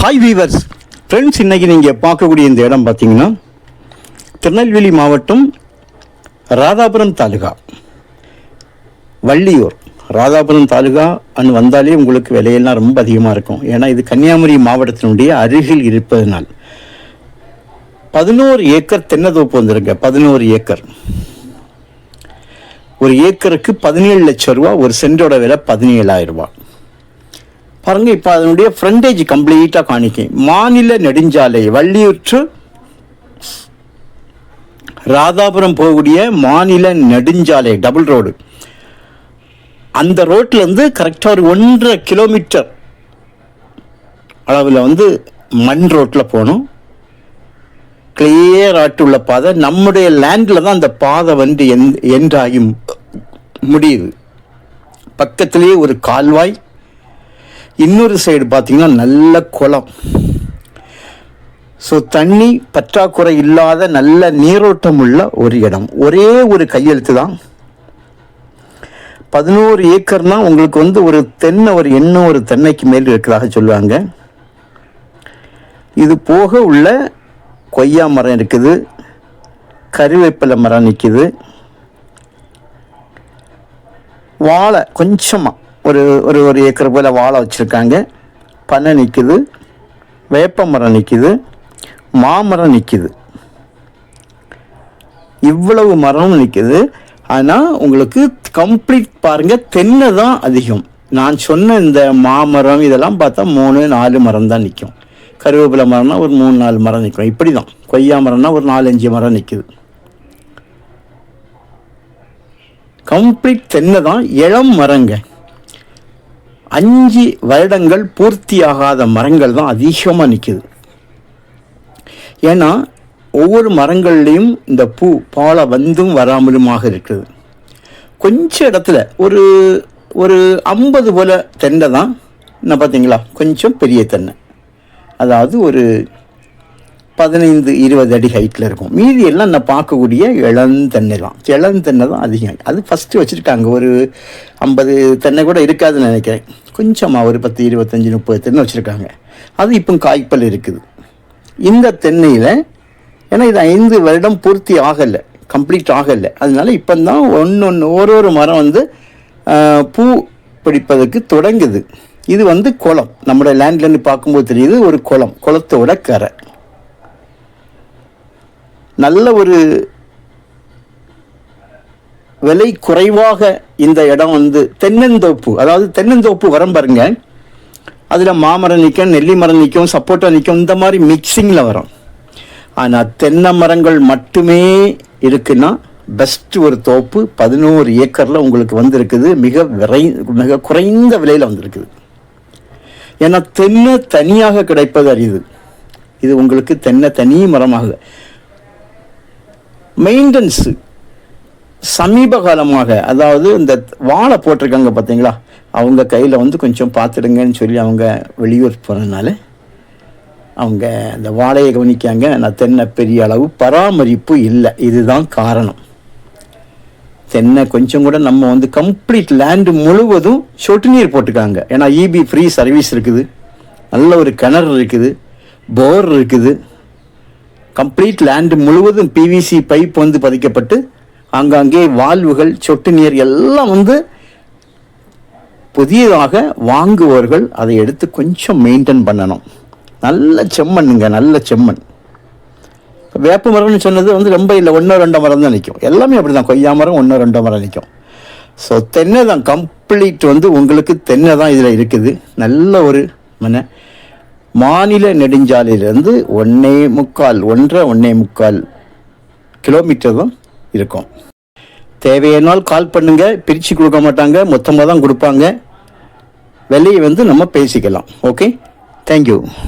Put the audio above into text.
Hi viewers friends இன்னைக்கு நீங்கள் பார்க்கக்கூடிய இந்த இடம் பார்த்தீங்கன்னா திருநெல்வேலி மாவட்டம் ராதாபுரம் தாலுகா. வள்ளியூர் ராதாபுரம் தாலுகா அன்னு வந்தாலே உங்களுக்கு விலையெல்லாம் ரொம்ப அதிகமாக இருக்கும். ஏன்னா இது கன்னியாகுமரி மாவட்டத்தினுடைய அருகில் இருப்பதனால். பதினோரு ஏக்கர் தென்னதோப்பு வந்துருங்க பதினோரு ஏக்கர். ஒரு ஏக்கருக்கு பதினேழு லட்சம் ரூபா ஒரு சென்டோட விலை பதினேழாயிரம் ரூபா. பாருங்க இப்போ அதனுடைய ஃப்ரண்டேஜ் கம்ப்ளீட்டாக காணிக்கும் மாநில நெடுஞ்சாலை வள்ளியூற்று ராதாபுரம் போகக்கூடிய மாநில நெடுஞ்சாலை டபுள் ரோடு அந்த ரோட்லேருந்து கரெக்டாக ஒரு ஒன்றரை கிலோமீட்டர் அளவில் வந்து மண் ரோட்டில் போகணும். கிளியர் ஆட்டுள்ள பாதை. நம்முடைய லேண்டில் தான் அந்த பாதை வந்து எந் என்றாகி முடியுது. பக்கத்திலேயே ஒரு கால்வாய். இன்னொரு சைடு பார்த்திங்கன்னா நல்ல குளம். ஸோ தண்ணி பற்றாக்குறை இல்லாத நல்ல நீரோட்டம் உள்ள ஒரு இடம். ஒரே ஒரு கையெழுத்து தான். பதினோரு ஏக்கர்னா உங்களுக்கு வந்து ஒரு தென்னை ஒரு எண்ணம் ஒரு தென்னைக்கு மேல் இருக்கிறதாக சொல்லுவாங்க. இது போக உள்ள கொய்யா மரம் இருக்குது. கருவேப்பிலை மரம் நிற்கிது வாழை கொஞ்சமாக ஒரு ஒரு ஒரு ஏக்கர் போல் வாழை வச்சுருக்காங்க. பண்ணை நிற்கிது வேப்ப மரம் நிற்கிது மாமரம் நிற்கிது இவ்வளவு மரம் நிற்கிது ஆனால் உங்களுக்கு கம்ப்ளீட் பாருங்கள் தென்னை தான் அதிகம். நான் சொன்ன இந்த மாமரம் இதெல்லாம் பார்த்தா மூணு நாலு மரம் தான் நிற்கும் கருவேப்பிலை மரம்னா ஒரு மூணு நாலு மரம் நிற்கும் இப்படி தான் கொய்யா மரம்னா ஒரு நாலஞ்சு மரம் நிற்குது கம்ப்ளீட் தென்னை தான் இளம் மரங்க. அஞ்சு வருடங்கள் பூர்த்தியாகாத மரங்கள் தான் அதிகமாக நிற்கிது ஏன்னா ஒவ்வொரு மரங்கள்லேயும் இந்த பூ பாலை வந்தும் வராமலுமாக இருக்குது. கொஞ்ச இடத்துல ஒரு ஒரு ஐம்பது போல் தென்னை தான். என்ன பார்த்தீங்களா? கொஞ்சம் பெரிய தென்னை. அதாவது ஒரு பதினைந்து இருபது அடி ஹைட்டில் இருக்கும். மீதி எல்லாம் நான் பார்க்கக்கூடிய இளந்தென்னை தான். இளந்தென்னை தான் அதிகம். அது ஃபஸ்ட்டு வச்சுருக்காங்க. ஒரு ஐம்பது தென்னை கூட இருக்காதுன்னு நினைக்கிறேன். கொஞ்சமாக ஒரு பத்து இருபத்தஞ்சி முப்பது தென்னை வச்சுருக்காங்க. அது இப்போ காய்ப்பல் இருக்குது. இந்த தென்னையில் ஏன்னா இது ஐந்து வருடம் பூர்த்தி ஆகலை. கம்ப்ளீட் ஆகலை. அதனால இப்போ தான் ஒன்று ஒன்று ஒரு ஒரு மரம் வந்து பூ பிடிப்பதற்கு தொடங்குது. இது வந்து குளம். நம்மளோட லேண்ட்லேருந்து பார்க்கும்போது தெரியுது ஒரு குளம். குளத்தோட கரை. நல்ல ஒரு விலை குறைவாக இந்த இடம் வந்து தென்னந்தோப்பு அதாவது தென்னந்தோப்பு வரம் பாருங்க. அதில் மாமரம் நிற்கும் நெல்லி மரம் நிற்கும் சப்போட்டா நிற்கும் இந்த மாதிரி மிக்சிங்கில் வரும். ஆனால் தென்னை மரங்கள் மட்டுமே இருக்குன்னா பெஸ்ட் ஒரு தோப்பு பதினோரு ஏக்கரில் உங்களுக்கு வந்திருக்குது. மிக விரை மிக குறைந்த விலையில் வந்திருக்குது. ஏன்னா தென்னை தனியாக கிடைப்பது அரியுது இது உங்களுக்கு தென்னை தனி மரமாக. மெயின்டெனன்ஸு சமீப காலமாக அதாவது இந்த வாழை போட்டிருக்காங்க பார்த்தீங்களா? அவங்க கையில் வந்து கொஞ்சம் பார்த்துடுங்கன்னு சொல்லி அவங்க வெளியூர் போகிறதுனால அவங்க அந்த வாழையை கவனிக்காங்க நான் தென்னை பெரிய அளவு பராமரிப்பு இல்லை. இதுதான் காரணம். தென்னை கொஞ்சம் கூட நம்ம வந்து கம்ப்ளீட் லேண்டு முழுவதும் சொட்டு நீர் போட்டுக்காங்க. ஏன்னா இபி ஃப்ரீ சர்வீஸ் இருக்குது. நல்ல ஒரு கிணறு இருக்குது. போர் இருக்குது. கம்ப்ளீட் லேண்டு முழுவதும் பிவிசி பைப் வந்து பதிக்கப்பட்டு ஆங்காங்கே வால்வுகள் சொட்டு நீர் எல்லாம் வந்து புதியதாக வாங்குபவர்கள் அதை எடுத்து கொஞ்சம் மெயின்டைன் பண்ணணும். நல்ல செம்மண்ணுங்க நல்ல செம்மண். வேப்ப மரம்னு சொன்னது வந்து ரொம்ப இல்லை ஒன்றோ ரெண்டோ மரம் தான் நிற்கும் எல்லாமே அப்படி தான் கொய்யா மரம் ஒன்றோ ரெண்டோ மரம் நிற்கும் ஸோ தென்னை தான் கம்ப்ளீட் வந்து உங்களுக்கு தென்னை தான் இதில் இருக்குது. நல்ல ஒரு மன மாநில நெடுஞ்சாலையிலேருந்து ஒன்றே முக்கால் ஒன்றரை ஒன்றே முக்கால் கிலோமீட்டர் தான் இருக்கும். தேவையானால் கால் பண்ணுங்க பிரித்து கொடுக்க மாட்டாங்க மொத்தமாக தான் கொடுப்பாங்க. விலையை வந்து நம்ம பேசிக்கலாம் ஓகே தேங்க்யூ